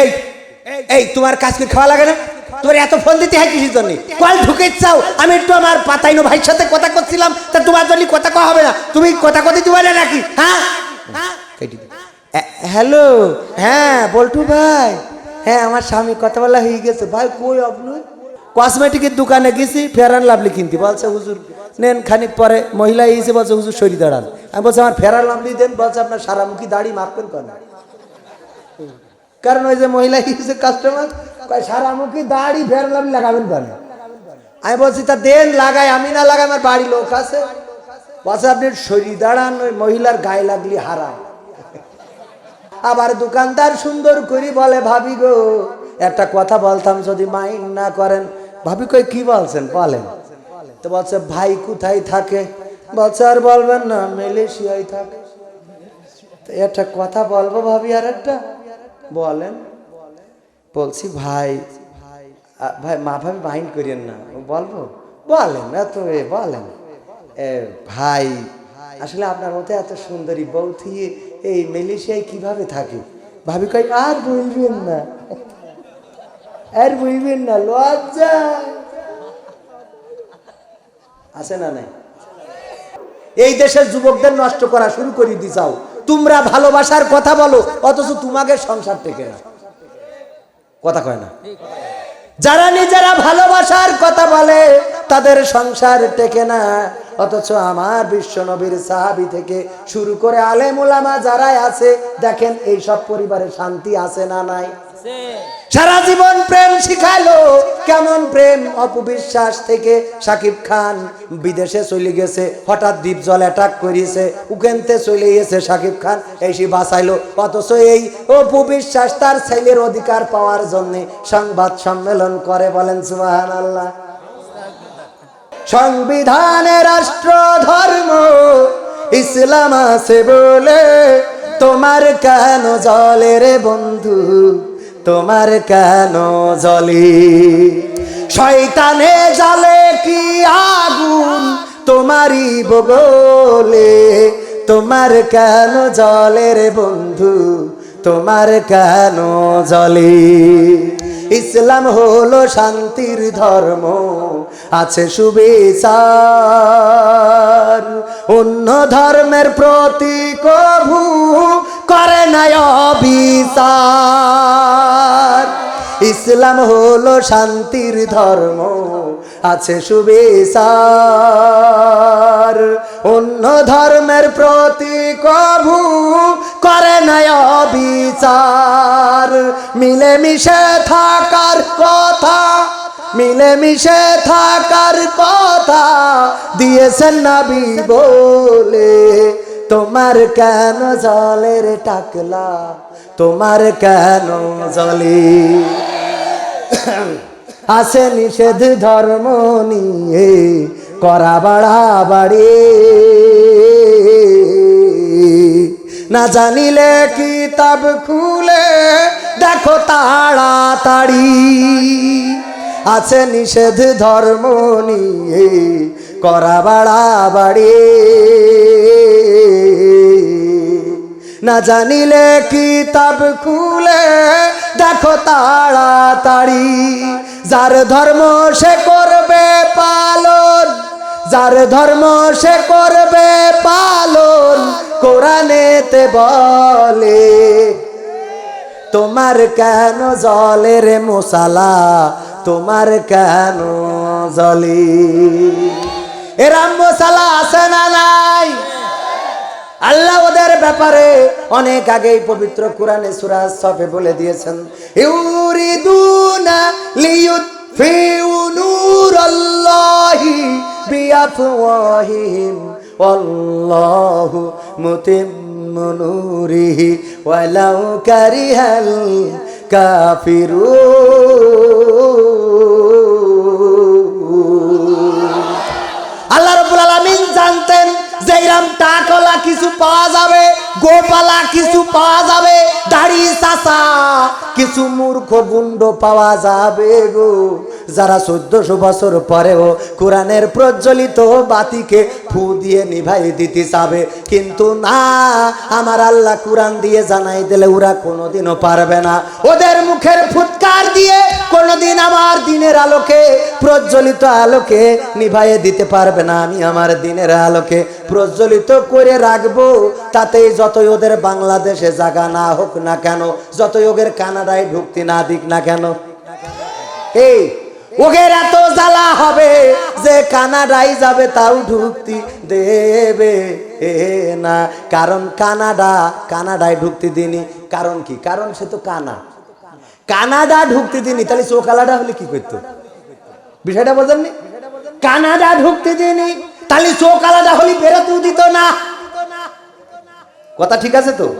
এই এই, তোমার কাজ কি খাওয়া লাগে না? তোমার এত ফোন দিতে হয় কিসের জন্য? কল ঢুকে চাও। আমি একটু আমার পাতাইনো ভাইয়ের সাথে কথা করছিলাম, তা তোমার জন্য কথা কওয়া হবে না। তুমি কথা কথা দিবে না নাকি? হ্যাঁ? হ্যাঁ? হ্যালো হ্যাঁ বল্টু ভাই। হ্যাঁ আমার স্বামী কথা বলা হয়ে গেছে। ভাই, কই আপনি? কসমেটিকের দোকানে গেছি অ্যান্ড লাভলি কিনতে। বলছে, হুজুর, নেন খানিক পরে। মহিলা এসে বলছে, হুজুর শরীর দাঁড়ান। আমি বলছি, আমার অ্যান্ড লাভলি দেন। বলছে, আপনার সারামুখী দাড়ি মাপবেন কেন? কারণ ওই যে মহিলা হিসেবে কাস্টমার কয় সারামুখী দাড়ি ফের লাভ লাগাবেন কেন? আমি বলছি, তা দেন, লাগাই, আমি না লাগাই, আমার বাড়ি লোক আছে। বলছে, আপনি শরীর দাঁড়ান, ওই মহিলার গায়ে লাগলি হারাম। আবার দোকানদার সুন্দর করি বলে, ভাবি গো, একটা কথা বলতাম, যদি মাইন্ড না করেন। ভাবি কই কি বলছেন, বলেন। তো বলছে, ভাই কোথায় থাকে? বলছে, আর বলবেন না, মালয়েশিয়ায় থাকে। একটা কথা বলব ভাবি, আর একটা? বলেন। বলছি, ভাই ভাই, মা ভাবি মাইন্ড করিয়েন না। বলব, বলেন, এত এ, বলেন। ভাই, আসলে আপনার মতো এত সুন্দরী বউ থিয়ে এই মালয়েশিয়ায় কীভাবে থাকে? ভাবি কই আর বলবেন না। আর বলবেন না, লজ্জা। আছে না নাই? এই দেশের যুবকদের নষ্ট করা শুরু করে দি যাও। তোমরা ভালোবাসার কথা বলো, অথচ তোমাকে সংসার টেকে না। কথা কয় না। যারা নিজেরা ভালোবাসার কথা বলে, তাদের সংসার টেকে না। অথচ আমার বিশ্ব নবীর সাহাবি থেকে শুরু করে আলেমুলামা যারাই আছে, দেখেন এই সব পরিবারে শান্তি আছে না নাই। সারা জীবন প্রেম শিখালো। কেমন প্রেম? অপবিশ্বাস থেকে সাকিব খান বিদেশে চলে গেছে, হঠাৎ দ্বীপ জল অ্যাটাক করিয়েছে উকেনতে চলে গেছে সাকিব খান এসে বাঁচাইলো। অথচ এই অপবিশ্বাস তার ছেলের অধিকার পাওয়ার জন্য সংবাদ সম্মেলন করে বলেন সুবাহান আল্লাহ সংবিধানে রাষ্ট্র, ধর্ম, ইসলাম আছে বলে তোমার কেন জলে রে বন্ধু? তোমার কেন জলে শয়তানে জালে কি আগুন? তোমারই বগলে। তোমার কেন জলে রে বন্ধু? তোমার কেন জলে ইসলাম হলো শান্তির ধর্ম, আছে সুবিচার। অন্য ধর্মের প্রতি কভু করে না অবিচার। ইসলাম হলো শান্তির ধর্ম, আছে সুবিচার। অন্য ধর্মের প্রতি কভু করে না অবিচার। মিলেমিশে থাকার কথা, মিলেমিশে থাকার কথা দিয়েছেন নাবি বলে। তোমার কেন জলের টাকলা? তোমার কেন জলে? আছে নিষেধ ধর্ম নিয়ে, করা বাড়াবাড়ি না জানিলে কিতাব খুলে, দেখো তাড়াতাড়ি। আছে নিষেধ ধর্ম নিয়ে, করা বাড়াবাড়ি না জানিলে কিতাব খুলে? দেখো তাড়াতাড়ি। যার ধর্ম সে করবে পালন, যার ধর্ম সে করবে পালন, কোরআনেতে বলে, তোমার কেন জলের মশালা? তোমার কেন জলে? এরাম মশালা আছে না নাই? আল্লাহ ব্যাপারে অনেক আগেই পবিত্র কোরআনে সূরা সফে বলে দিয়েছেন, ইউরিদুনা লিয়ুতফিউ নূরাল্লাহি বিআফওয়াহিহিম, ওয়াল্লাহু মুতিম্মু নূরিহি, ওয়ালাউ কারিহাল কাফিরুন। পাওয়া যাবে গোপালা কিছু পাওয়া যাবে দাড়ি চাচা কিছু মূর্খ গুন্ড পাওয়া যাবে গো। যারা চোদ্দশো বছর পরেও কোরআনের প্রজ্বলিত বাতিকে ফু দিয়ে নিভাই দিতে চাবে। কিন্তু না, আমার আল্লাহ কোরআন দিয়ে জানাই দিলে ওরা কোনোদিনও পারবে না। ওদের মুখের ফুৎকার দিয়ে কোনোদিন আমার দিনের আলোকে, প্রজ্বলিত আলোকে নিভাইয়ে দিতে পারবে না। আমি আমার দিনের আলোকে প্রজ্বলিত করে রাখব, তাতেই যতই ওদের বাংলাদেশে জায়গা না হোক না কেন, যতই ওদের কানাডায় ঢুকতে না দিক না কেন। এই ওদের এত জ্বালা হবে যে কানাডায় যাবে তাও ঢুকতে দেবে না। কারণ কানাডা, কানাডায় ঢুকতে দিনি। কারণ কি? কারণ সে তো কানা। কানাডা ঢুকতে দিনি, তাহলে চোখালাডা হলে কি করতো? বিষয়টা বোঝেননি? কানাডা ঢুকতে দিনি, তাহলে চোখ হলে বেরোতেও দিত না। কথা ঠিক আছে তো?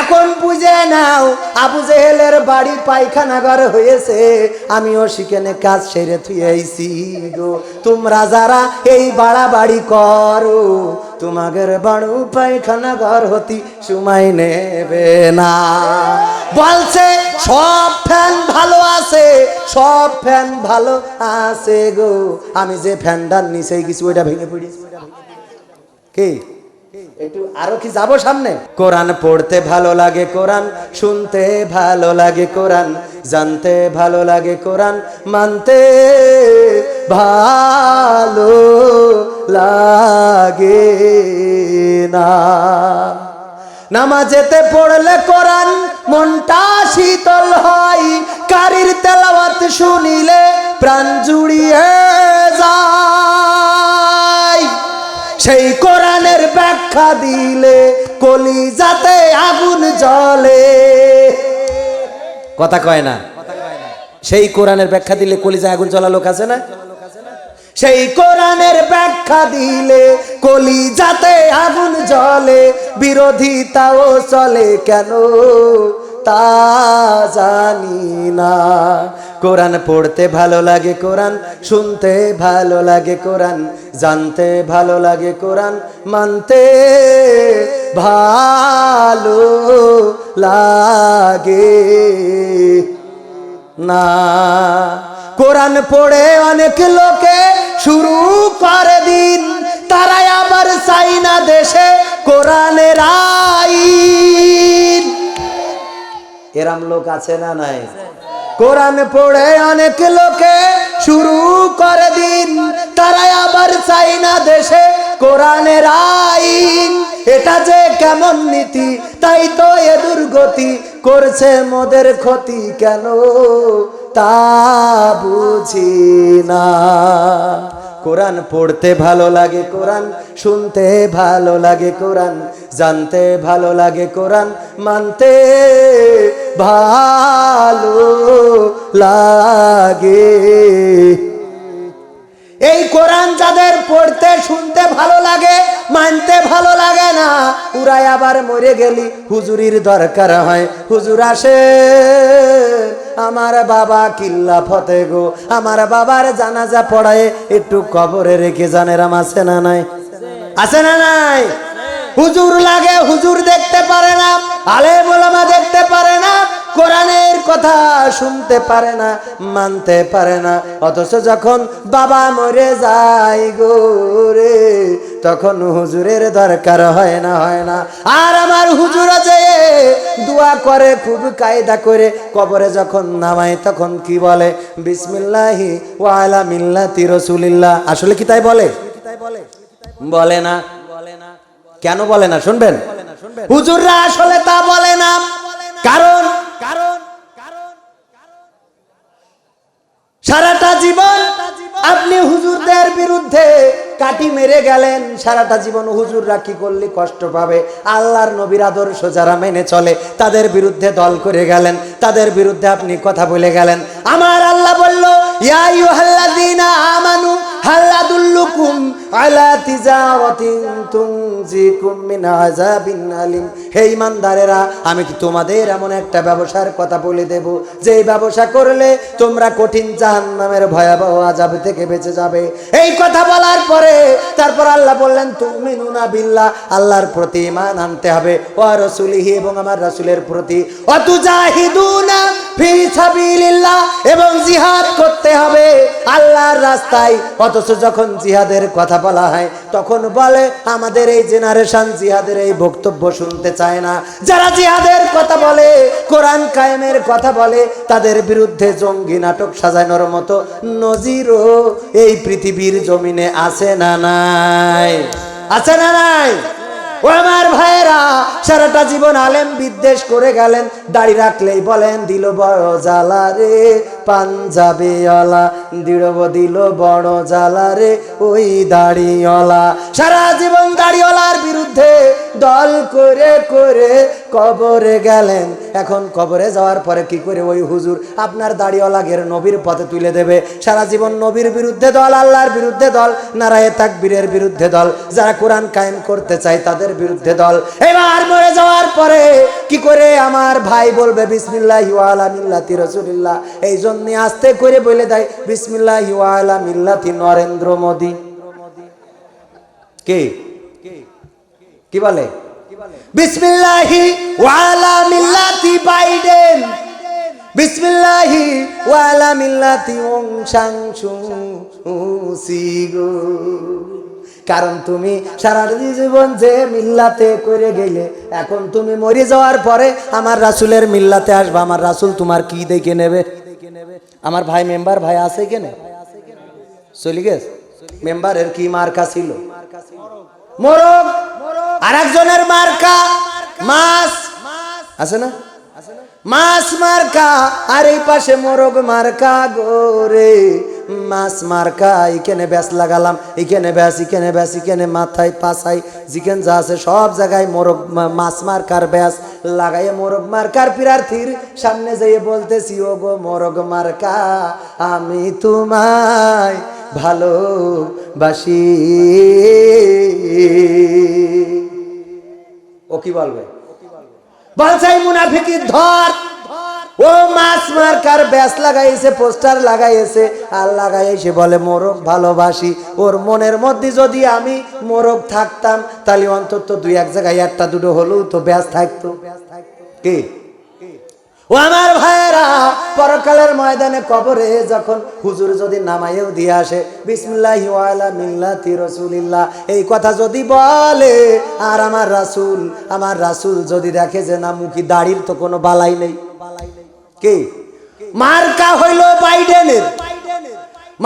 এখন বুঝে নাও, আবু জেহেলের বাড়ি পায়খানা ঘর হয়েছে। আমিও সেখানে কাজ সেরে থুয়ে আইছি গো। তোমরা যারা এই বাড়া বাড়ি করো, তোমাদের বাড়ু পায়খানা ঘর হতি সময় নেবে না। বলছে, সব ফ্যান ভালো আছে, সব ফ্যান ভালো আছে গো। আমি যে ফ্যানটার নিচে কিছু ওইটা ভেঙে পড়ি কি? একটু আরও কি যাব সামনে? কোরআন পড়তে ভালো লাগে কোরআন, শুনতে ভালো লাগে কোরআন, জানতে ভালো লাগে কোরআন, মানতে ভালো লাগে না। নামাজেতে পড়লে কোরআন মনটা শীতল হয়, কারির তেলাওয়াত শুনিলে প্রাণ জুড়িয়ে যায়। সেই কোরআনের ব্যাখ্যা দিলে কলি যাতে আগুন জলে কথা কয় না? সেই কোরআনের ব্যাখ্যা দিলে কলিজা আগুন জ্বলা লোক আছে না? সেই কোরআনের ব্যাখ্যা দিলে কলি যাতে আগুন জলে বিরোধিতাও চলে কেন? তা জানি না। কোরআন পড়তে ভালো লাগে কোরআন, শুনতে ভালো লাগে কোরআন, জানতে ভালো লাগে কোরআন, মানতে ভালো লাগে না। কোরআন পড়ে অনেক লোকে শুরু করে দিন, তারাই আবার চাই না দেশে কোরআনের আইন। এরাম লোক আছে না নাই? কোরআন পড়ে অনেক লোকে শুরু করে দিন, তারাই আবার চাই না দেশে কোরআনের আইন। এটা যে কেমন নীতি, তাই তো এ দুর্গতি করছে মোদের ক্ষতি কেন? তা বুঝি না। কোরআন পড়তে ভালো লাগে কোরআন, শুনতে ভালো লাগে কোরআন, জানতে ভালো লাগে কোরআন, মানতে ভালো লাগে। এই কোরআন যাদের পড়তে, শুনতে ভালো লাগে, মানতে ভালো লাগে না, উড়াই আবার মরে গেলি, হুজুরির দরকার হয়, হুজুর আসে। আমার বাবা কিল্লা ফতে গো। আমার বাবার জানাজা পড়ায় একটু কবরে রেখে জানেরাম আছে না নাই? আছে না নাই? হুজুর লাগে, হুজুর দেখতে পারে না। আলে বলামা দেখতে পারে না। কোরআনের কথা শুনতে পারে না, মানতে পারে না। অথচ যখন বাবা মরে যায় গো রে, তখন হুজুরের দরকার হয় না হয় না। আর আমার হুজুর আছে, দোয়া করে, খুব কায়দা করে, কবরে যখন নামায়, তখন কি বলে? বিসমিল্লাহি ওয়ালা মিল্লাতি রসুলিল্লাহ। আসলে কি তাই বলে? বলে না। কেন বলে না? শুনবেন? হুজুররা আসলে তা বলে না। কারণ সারাটা জীবন আপনি হুজুরদের বিরুদ্ধে কাটি মেরে গেলেন। সারাটা জীবন হুজুররা কি করলে কষ্ট পাবে? আল্লাহর নবীর আদর্শ যারা মেনে চলে, তাদের বিরুদ্ধে দল করে গেলেন, তাদের বিরুদ্ধে আপনি কথা বলে গেলেন। আমার আল্লাহ বলল মিন আমি কি তোমাদের এমন একটা ব্যবসার কথা বলে দেব? যে ব্যবসা করলে তোমরা কঠিন জাহান্নামের ভয়াবহ আযাব থেকে বেঁচে যাবে। এই কথা বলার পরে তারপর আল্লাহ বললেন, তুমিনুনা বিল্লাহ, আল্লাহর প্রতি ঈমান আনতে হবে। ওয়া রাসূলিহি এবং আমার রাসূলের প্রতি। সাবিলিল্লাহ সাবিলিল্লাহ এবং জিহাদ করতে হবে আল্লাহর রাস্তায়। অথচ যখন জিহাদের কথা বলা হয়, তখন বলে, আমাদের এই জেনারেশন জিহাদের এই বক্তব্য শুনতে চায় না। যারা জিহাদের কথা বলে, কোরআন কায়েমের কথা বলে, তাদের বিরুদ্ধে জঙ্গি নাটক সাজানোর মতো নজিরও এই পৃথিবীর জমিনে আছে না নাই? আছে না নাই? ও আমার ভাইরা সারাটা জীবন আলেম বিদ্বেষ করে গেলেন, দাড়ি রাখলেই বলেন, দিল বড় জ্বালা রে পাঞ্জাবে অলা দিড়ব দিল বড় জ্বালা রে, ওই দাড়িওয়ালা। সারা জীবন দাড়িওয়ালার বিরুদ্ধে দল করে করে কবরে গেলেন। এখন কবরে যাওয়ার পরে কি করে ওই হুজুর আপনার দাড়িওয়ালাগের নবীর পথে তুলে দেবে? সারা জীবন নবীর বিরুদ্ধে দল, আল্লাহর বিরুদ্ধে দল, নারায়ে তাকবীরের বিরুদ্ধে দল। যারা কোরআন কায়েম করতে চায় তাদের বিরুদ্ধে দল। এবার মরে যাওয়ার পরে কি করে আমার ভাই বলবে, বিসমিল্লাহ ওয়ালা মিল্লাতি রসুলিল্লাহ এই জন্য আস্তে করে বলে দেয়, বিসমিল্লাহ মিল্লাতি নরেন্দ্র মোদী কে? কি বলে? বিসমিল্লাহি ওয়ালা মিল্লাতি বাইডেন বিসমিল্লাহি ওয়ালা মিল্লাতি ওং কারণ তুমি সারা জীবন যে মিল্লাতে করে গেলে, এখন তুমি মরে যাওয়ার পরে আমার রাসুলের মিল্লাতে আসবে। আমার রাসুল তোমার কি দেখে নেবে? আমার ভাই মেম্বার ভাই আছে কেনে চলি গেছ? মেম্বারের কি মার্কা ছিল? মোরগ আর একজনের মার্কা, মাছ। আছে না? মাছ মার্কা, আর এই পাশে মোরগ মার্কা গোরে মাছ মার্কা এখানে ব্যাস লাগালাম এখানে ব্যাস এখানে ব্যাস এখানে মাথায় পাছায়। চিকেন যা আছে সব জায়গায় মোরগ মাছ মার্কার ব্যাস। লাগাইয়ে মোরগ মার্কার প্রার্থীর সামনে যেয়ে বলতেছি ও গো মোরগ মার্কা, আমি তোমায় ভালোবাসি। ও কি বলবে? বলছাই মুনাফিকি, ধর। ও মাছ মার্কার ব্যাস লাগাইছে, পোস্টার লাগাইছে, আর লাগাইছে বলে মোরগ ভালোবাসি। ওর মনের মধ্যে যদি আমি মোরগ থাকতাম, তাহলে অন্তত দুই এক জায়গায় একটা দুটো হলেও তো ব্যাস থাকতো। কি? ও আমার ভাইয়েরা, পরকালের ময়দানে কবরে যখন হুজুর যদি নামাইও দিয়ে আসে, বিসমিল্লাহি ওয়ালা মিল্লাতি রাসূলিল্লাহ, এই কথা যদি বলে, আর আমার রাসূল আমার রাসূল যদি দেখে যে না, মুখি দাড়ির তো কোনো বালাই নেই। কে? মার্কা হইল বাইডেনের।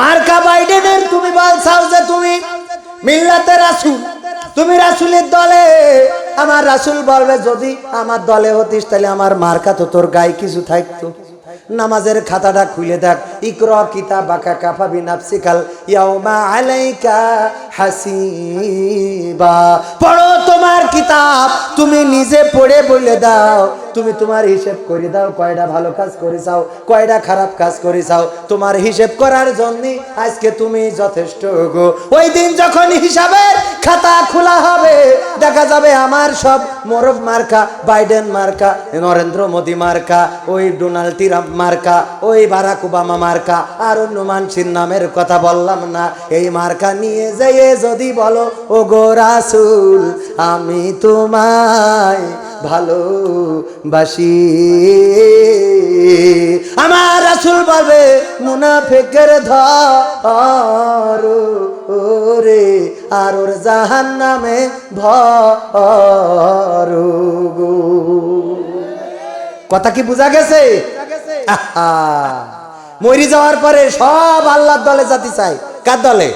মার্কা বাইডেনের, তুমি বলছাও যে তুমি মিল্লাতে রাসূল, তুমি রাসূলের দলে আমার রাসুল বলবে, যদি আমার দলে হতিস, তাহলে আমার মার্কা তো তোর গায়ে কিছু থাকতো। নামাজের খাতাটা খুলে দেখ। ইকর কিতা বাকা কাফা বিনাফসিকাল ইয়াউমা আলাইকা হাসিবা। পড়ো তোমার কিতাব, তুমি নিজে পড়ে বলে দাও। তুমি তোমার হিসেব করে দাও কয়টা ভালো কাজ করেছাও কয়টা খারাপ কাজ করেছাও তোমার হিসেব করার জন্য আজকে তুমি যথেষ্ট গো। ওই দিন যখন হিসাবের খাতা খোলা হবে, দেখা যাবে আমার সব মোরব মার্কা, বাইডেন মার্কা, নরেন্দ্র মোদী মার্কা, ওই ডোনাল্ড ট্রাম্প মার্কা, ওই বারাক ওবামা মার্কা, আর অন্য মানুষের নামের কথা বললাম না। এই মার্কা নিয়ে যেয়ে যদি বলো ও গো রাসুল, আমি তোমায় ভালোবাসি আমার রাসুল বলবে, মুনাফেকের ধর রে আর ওর জাহান নামে ভর। কথা কি বোঝা গেছে। মরি যাওয়ার পরে সব আল্লাহর দলে জাতি চাই কার দলে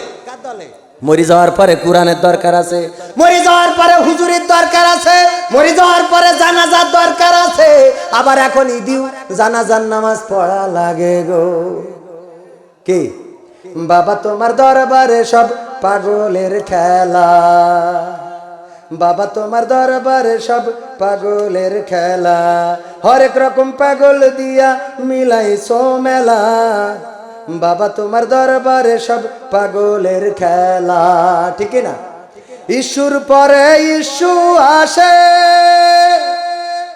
মরি যাওয়ার পরে কোরআনের দরকার আছে। মরি যাওয়ার পরে হুজুরের দরকার আছে। মরি যাওয়ার পরে জানাজার দরকার আছে। আবার এখন ইদিও জানাজার নামাজ পড়া লাগে গো। কি? বাবা তোমার দরবারে সব পাগলের খেলা। বাবা তোমার দরবারে সব পাগলের খেলা। হরেক রকম পাগল দিয়া মিলাইছো মেলা। বাবা তোমার দরবারে সব পাগলের খেলা, ঠিক না? ইস্যুর পরে ইস্যু আসে,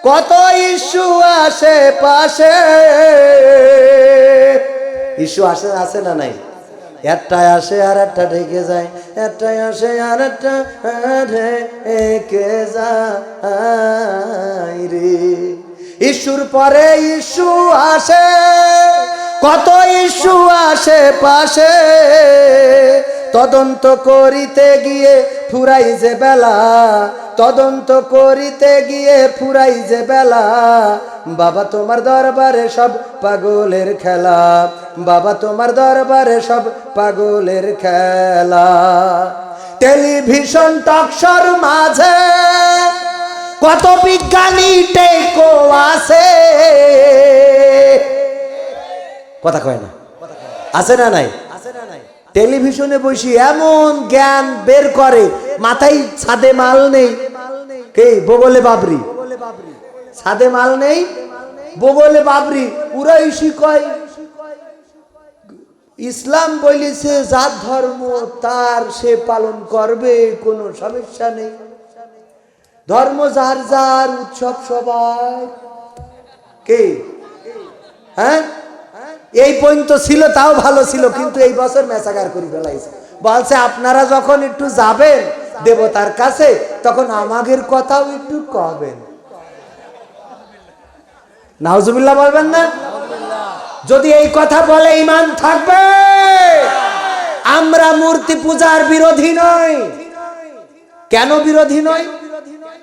কত ইস্যু আসে পাশে। ইস্যু আসে আছে না নাই? একটাই আসে আর একটা ঢেকে যায় একটাই আসে আর একটা ঢেকে যায় রে। ইস্যুর পরে ইস্যু আসে। কত ইস্যু আসে পাশে, তদন্ত করিতে গিয়ে ফুরাই যে বেলা, তদন্ত করিতে গিয়ে ফুরাই যে বেলা। বাবা তোমার দরবারে সব পাগলের খেলা, বাবা তোমার দরবারে সব পাগলের খেলা। টেলিভিশন টকশোর মাঝে কত বিজ্ঞানী টেকো আছে কথা কয় না। আছে না নাই? টেলিভিশনে বসে এমন জ্ঞান বের করে, মাথায় ছাদে মাল নেই। বগলে বাবরি। ছাদে মাল নেই, বগলে বাবরি। উড়াই শিকয় ইসলাম বলিছে, যার ধর্ম তার সে পালন করবে, কোনো সমস্যা নেই। ধর্ম যার যার, উৎসব সবাই কে? হ্যাঁ? এই পর্যন্ত ছিল, তাও ভালো ছিল, কিন্তু এই বছর মেসাগার করে ফেলাইছে। বলছে, আপনারা যখন একটু যাবেন দেবতার কাছে, তখন আমাদের কথাও একটু কবেন। নাউজুবিল্লাহ বলবেন না? যদি এই কথা বলে ইমান থাকবে, আমরা মূর্তি পূজার বিরোধী নই। কেন বিরোধী নয়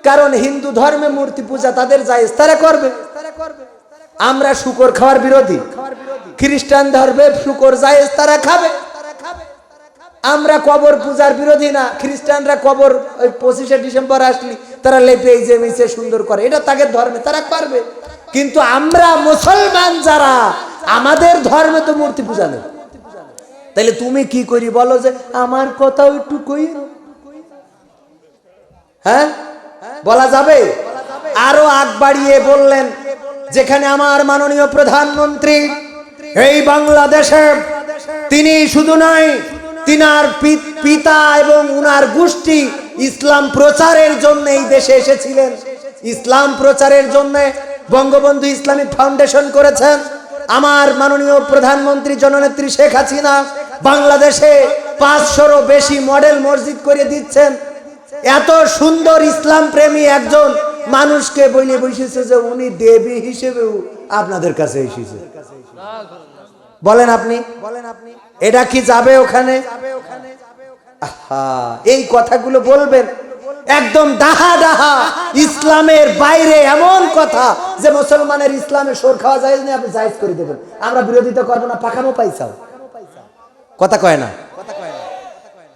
কারণ হিন্দু ধর্মে মূর্তি পূজা তাদের যায় তারা করবে। আমরা শুকর খাওয়ার বিরোধী। খ্রিস্টান ধর্মে শুকর যায় তারা খাবে। আমরা কবর পূজার বিরোধী না, খ্রিস্টানরা কবর ওই পঁচিশে ডিসেম্বর আসলি, তারা লেপে মিশে সুন্দর করে। এটা তাদের ধর্মে, তারা পারবে। কিন্তু আমরা মুসলমান যারা, আমাদের ধর্মে তো মূর্তি পূজা নেই। তাহলে তুমি কি করি বলো যে, আমার কথাও একটু কই হ্যাঁ? বলা যাবে? আরও আগ বাড়িয়ে বললেন যেখানে আমার মাননীয় প্রধানমন্ত্রী, এই বাংলাদেশে তিনি শুধু নয়, তিনার পিতা এবং উনার গোষ্ঠী ইসলাম প্রচারের জন্য এই দেশে এসেছিলেন। ইসলাম প্রচারের জন্য বঙ্গবন্ধু ইসলামিক ফাউন্ডেশন করেছেন। আমার মাননীয় প্রধানমন্ত্রী জননেত্রী শেখ হাসিনা বাংলাদেশে পাঁচশোরও বেশি মডেল মসজিদ করে দিচ্ছেন। এত সুন্দর ইসলাম প্রেমী একজন মানুষকে বলে বসেছে যে উনি দেবী হিসেবেও আপনাদের কাছে এসেছে। বলেন আপনি। বলেন আপনি। এটা কি যাবে ওখানে? এই কথাগুলো বলবেন। একদম ডাহা ডাহা ইসলামের বাইরে এমন কথা যে মুসলমানের ইসলামে সোর খাওয়া যায় না আপনি জায়েজ করে দেবেন। আমরা বিরোধিতা করব না পাকামো পাইছাও কথা কয় না।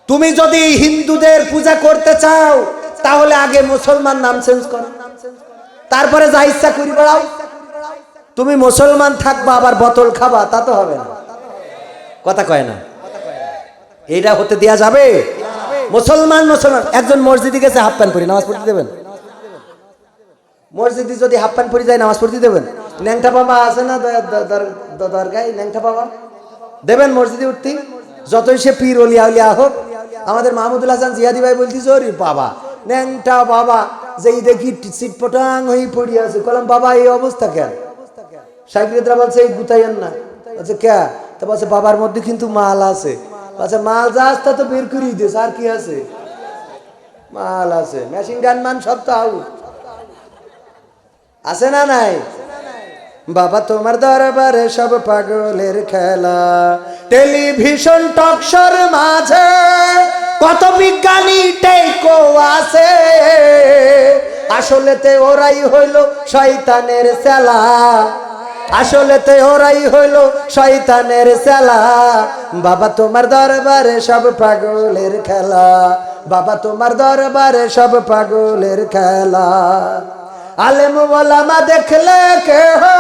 তুমি যদি হিন্দুদের পূজা করতে চাও তাহলে আগে মুসলমান নাম চেঞ্জ করো। তারপরে যা ইচ্ছা করি বেড়াও। তুমি মুসলমান থাকবা, আবার বোতল খাবা, তা তো হবে না। কথা কয় না? এইটা হতে দেয়া যাবে? মুসলমান মুসলমান। একজন মসজিদে গেছে, হাফ প্যান্ট পরি, নামাজ পড়তে দেবেন? মসজিদে যদি হাফ প্যান্ট পরি যায়, নামাজ পড়তে দেবেন? ন্যাংটা বাবা আছে না দরগায় ন্যাংটা বাবা? দেবেন মসজিদে উঠতে? যতই সে পীর অলিয়া উলিয়া হোক, আমাদের মাহমুদুল হাসান জিয়াদি ভাই বলতেছে ওরে বাবা ন্যাংটা বাবা, যেই দেখি চিটপটাং হয়ে পড়ি আছে, কলাম, বাবা, এই অবস্থা কেন? সাইকেলরা বলছে, এই গুতাইয়েন না। বলছে, কে? তা বলছে, বাবার মধ্যে কিন্তু মাল আছে। বলছে, মাল যা আছে তা বের করিয়ে দিয়েছে আর কি আছে? মাল আছে, মেশিন গান মান সব তো আউট। আছে না নাই? বাবা, তোমার দরবারে সব পাগলের খেলা। টেলিভিশন টকশোর মাঝে কত বিজ্ঞানী আছে। আসলেতে ওরাই হইল শয়তানের সেলা আসলেতে ওরাই হইল শয়তানের সেলা বাবা তোমার দরবারে সব পাগলের খেলা। বাবা তোমার দরবারে সব পাগলের খেলা। আলেম ওলামা দেখলে কে হো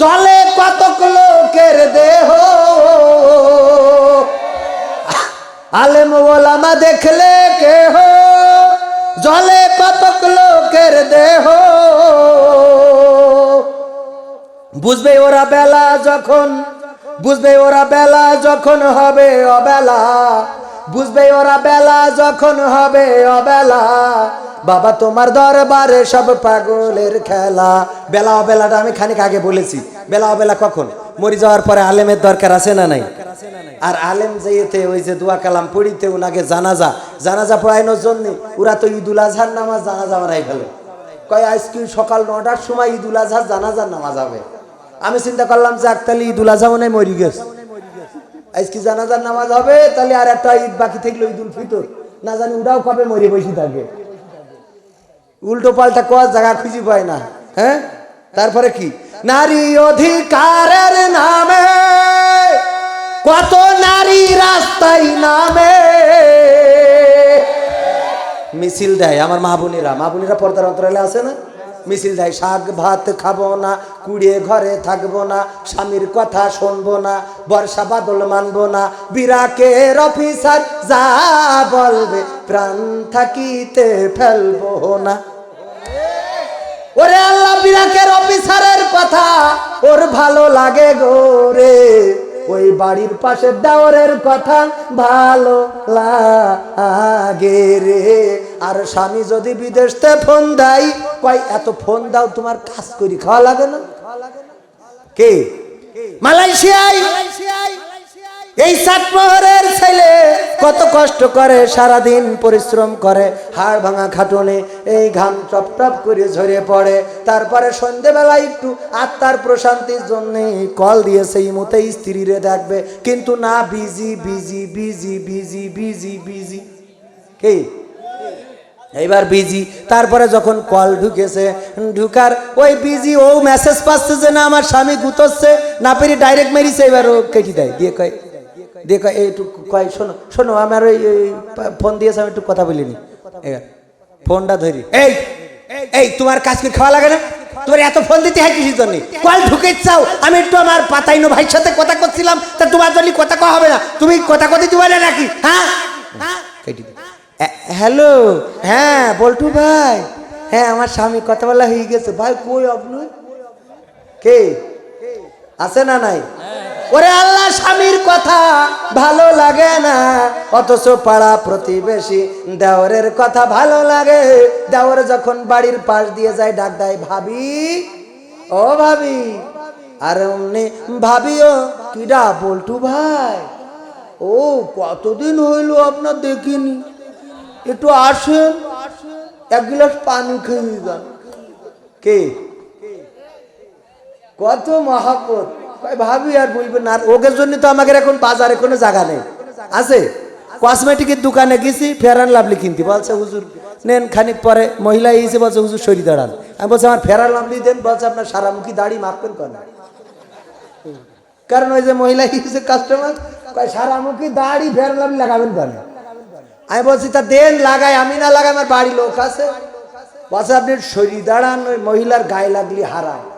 জলে কতক লোকের দেহ? আলেম ওলামা দেখলে কে হো জলে কতক লোকের দেহ? বুঝবে ওরা বেলা যখন, বুঝবে ওরা বেলা যখন হবে অবেলা। বুঝবে ওরা বেলা যখন হবে অবেলা। বাবা, তোমার দরবারে সব পাগলের খেলা। বেলা অবেলাটা আমি খানিক আগে বলেছি। বেলা অবেলা কখন? মরি যাওয়ার পরে আলেমের দরকার আছে না নাই? আর আলেম যেতে ওই যে দোয়া কালাম পড়িতে ওনাকে জানাজা জানাজা পড়াইনোর জন্য ওরা তো ঈদুল আজহার নামাজ জানাজা মারাই ফেলে। কয়, আজকে সকাল নটার সময় ঈদুল আজহার জানাজার নামাজ হবে। আমি চিন্তা করলাম যে তাহলে ঈদুল আজহা মনে মরি গেছে। আজকে জানাজার নামাজ হবে, তাহলে আর একটা ঈদ বাকি থাকল, ঈদুল ফিতর। না জানি ওটাও কবে মরে বসে থাকে। উল্টো পাল্টা কোয়া জায়গা খুঁজে পায় না হ্যাঁ? তারপরে কি? নারী অধিকারের নামে কত নারী রাস্তায় নামে। মিছিল দেয় আমার মা বোনেরা। মা বোনেরা পর্দার অন্তরালে আছে না? মিছিল দেয়, শাক ভাত খাব না, কুড়িয়ে ঘরে থাকব না, স্বামীর কথা শুনব না, বর্ষা বাদল মানবো না, বিরাকের অফিসার যা বলবে, প্রাণ থাকিতে ফেলব না। ওরে আল্লাহ, বিরাকের অফিসারের কথা, ওর ভালো লাগে গো রে। ওই বাড়ির পাশে দেওরের কথা ভালো লাগে রে। আর স্বামী যদি বিদেশতে ফোন দেয়, কয়, এত ফোন দাও, তোমার কাজ করি খাওয়া লাগে না খাওয়া লাগে না? কে? মালয়েশিয়ায়। এই সাতমোহরের ছেলে কত কষ্ট করে, সারাদিন পরিশ্রম করে, হাড় ভাঙা খাটুনে, এই ঘাম টপ টপ করে ঝরে পড়ে। তারপরে সন্ধেবেলা একটু আত্মার প্রশান্তির জন্য কল দিয়ে সেই মতে স্ত্রীরে দেখবে কিন্তু না, busy busy busy busy busy busy. কে? এইবার বিজি। তারপরে যখন কল ঢুকেছে, ঢুকার ওই বিজি, ও মেসেজ পাচ্ছে যে না, আমার স্বামী গুতোচ্ছে না পেরে ডাইরেক্ট মেরিছে, এবার ও কেটে দেয়, দিয়ে কয় দিয়ে কয় একটু কয়, শোনো শোনো, আমার ওই ফোন দিয়েছে, আমি একটু কথা বলিনি। ফোনটা ধরি। এই এই, তোমার কাজ কি খাওয়া লাগে না? তোমার এত ফোন দিতে হয় কিসের জন্য? কল ঢুকে চাও। আমি একটু আমার পাতাইনো ভাইয়ের সাথে কথা করছিলাম, তা তোমার জন্য কথা কওয়া হবে না। তুমি কথা কথা দিবে না নাকি? হ্যাঁ? হ্যাঁ হ্যালো হ্যাঁ বল্টু ভাই। হ্যাঁ আমার স্বামী কথা বলা হয়ে গেছে। ভাই, কই আপনি? কে? আছে না নাই? ওরে আল্লাহ, স্বামীর কথা ভালো লাগে না। অথচ পাড়া প্রতিবেশী দেওরের কথা ভালো লাগে। দেওর যখন বাড়ির পাশ দিয়ে যায়, ডাক দেয়, ভাবি, ও ভাবি। আর অমনি ভাবিও কিডা বল্টু ভাই? ও, কতদিন হইল আপনার দেখিনি? একটু আসেন, এক গ্লাস পানি খেয়ে যান। কে? কত মহাপত। ভাবি আর বলবেন আর ওদের জন্য তো আমাদের এখন বাজারে কোনো জায়গা নেই। আছে? কসমেটিকের দোকানে গেছি ফেরান লাভলি কিনতে। বলছে, হুজুর, নেন খানিক পরে। মহিলা এসে বলছে, হুজুর শরীর দাঁড়ান। আমি বলছি, আমার ফেরান লাভলি দেন। বলছে, আপনার সারামুখী দাড়ি মাপবেন কেন? কারণ ওই যে মহিলা হিসেবে কাস্টমার সারামুখী দাড়ি ফেরান লাভলি লাগাবেন কেন? আমি বলছি, তা দেন, লাগাই। আমি না লাগাই, আমার বাড়ি লোক আছে। বলছে, আপনি শরীর দাঁড়ান, ওই মহিলার গায়ে লাগলি হারায়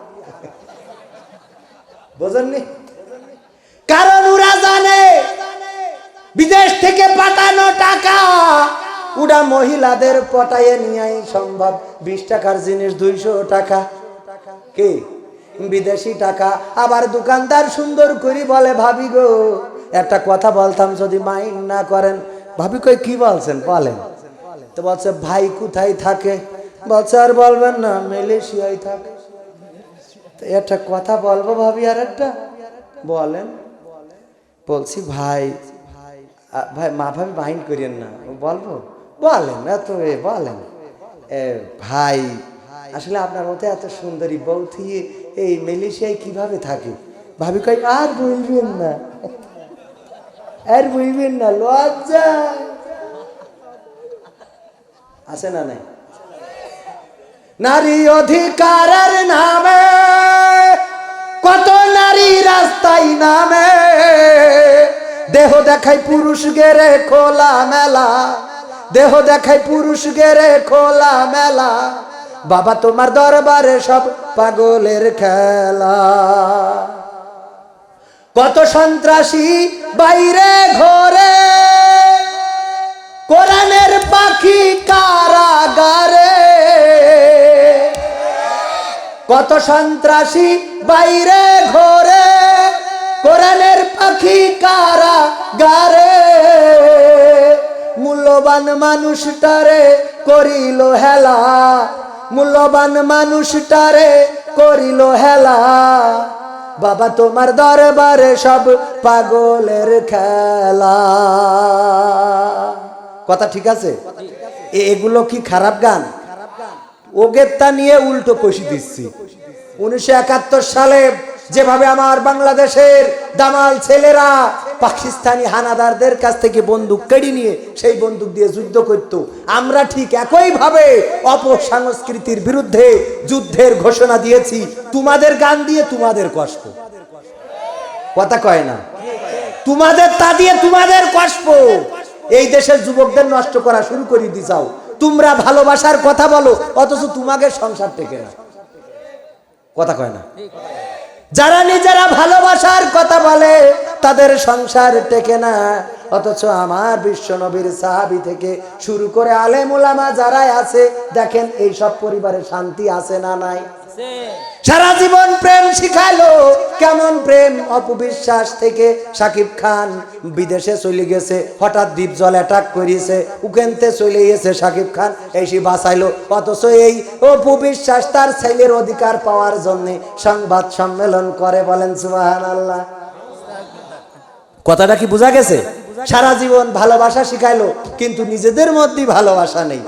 বোঝেননি? কারণ ওরা জানে, বিদেশ থেকে পাঠানো টাকা ওরা মহিলাদের পটায়ে নিয়ে সম্ভব। বিশ টাকার জিনিস দুইশো টাকা। কে? বিদেশি টাকা। আবার দোকানদার সুন্দর করে বলে, ভাবি গো, একটা কথা বলতাম যদি মাইন্ড না করেন। ভাবি কই কি বলছেন? বলেন। তো বলছে, ভাই কোথায় থাকে? বলছে, আর বলবেন না, মালয়েশিয়ায় থাকে। একটা কথা বলব ভাবি আর একটা। বলেন। বলছি, ভাই ভাই, মা ভাবি মাইন্ড করিয়েন না। বলব, বলেন, এত এ, বলেন। ভাই, আসলে আপনার মতো এত সুন্দরী বউ থিয়ে এই মালয়েশিয়ায় কীভাবে থাকে? ভাবি কই আর বলবেন না। আর বলবেন না, লজ্জা। আছে না নাই? নারী অধিকারের নামে, কত নারী রাস্তায় নামে। দেহ দেখাই পুরুষ গেরে খোলা মেলা, দেহ দেখাই পুরুষ গেরে খোলা মেলা। বাবা তোমার দরবারে সব পাগলের খেলা। কত সন্ত্রাসী বাইরে ঘরে, কোরআনের পাখি কারাগারে কত সন্ত্রাসী বাইরে ঘরে, কোরআনের পাখি কারা গারে? মূল্যবান মানুষটারে করিল হেলা, মূল্যবান মানুষটারে করিল হেলা। বাবা, তোমার দরবারে সব পাগলের খেলা। কথা ঠিক আছে? এগুলো কি খারাপ গান? ওগের তা নিয়ে উল্টো কষি দিচ্ছি। উনিশশো একাত্তর সালে যেভাবে আমার বাংলাদেশের দামাল ছেলেরা পাকিস্তানি হানাদারদের কাছ থেকে বন্দুক কেড়ে নিয়ে সেই বন্দুক দিয়ে যুদ্ধ করত, আমরা ঠিক একইভাবে অপসংস্কৃতির বিরুদ্ধে যুদ্ধের ঘোষণা দিয়েছি, তোমাদের গান দিয়ে তোমাদের কষ্ট। কথা কয় না? তোমাদের তা দিয়ে তোমাদের কষ্ট। এই দেশের যুবকদের নষ্ট করা শুরু করে দিছাও তোমরা ভালোবাসার কথা বলো, অথচ তোমাকে সংসার টেকে না। কথা কয় না। যারা নিজেরা ভালোবাসার কথা বলে, তাদের সংসার টেকে না। অথচ আমার বিশ্ব নবীর সাহাবি থেকে শুরু করে আলেমুলামা যারাই আছে, দেখেন এই সব পরিবারে শান্তি আছে না নাই। সারা জীবন প্রেম শিখালো। কেমন প্রেম? অপবিশ্বাস থেকে সাকিব খান বিদেশে চলে গেছে, হঠাৎ দ্বীপ জল অ্যাটাক করিয়েছে উকেনতে চলে গেছে সাকিব খান এসে বাঁচাইলো। অথচ এই অপবিশ্বাস তার ছেলের অধিকার পাওয়ার জন্য সংবাদ সম্মেলন করে বলেন সুবাহান আল্লাহ কথাটা কি বোঝা গেছে? সারা জীবন ভালোবাসা শিখাইলো, কিন্তু নিজেদের মধ্যেই ভালোবাসা নেই।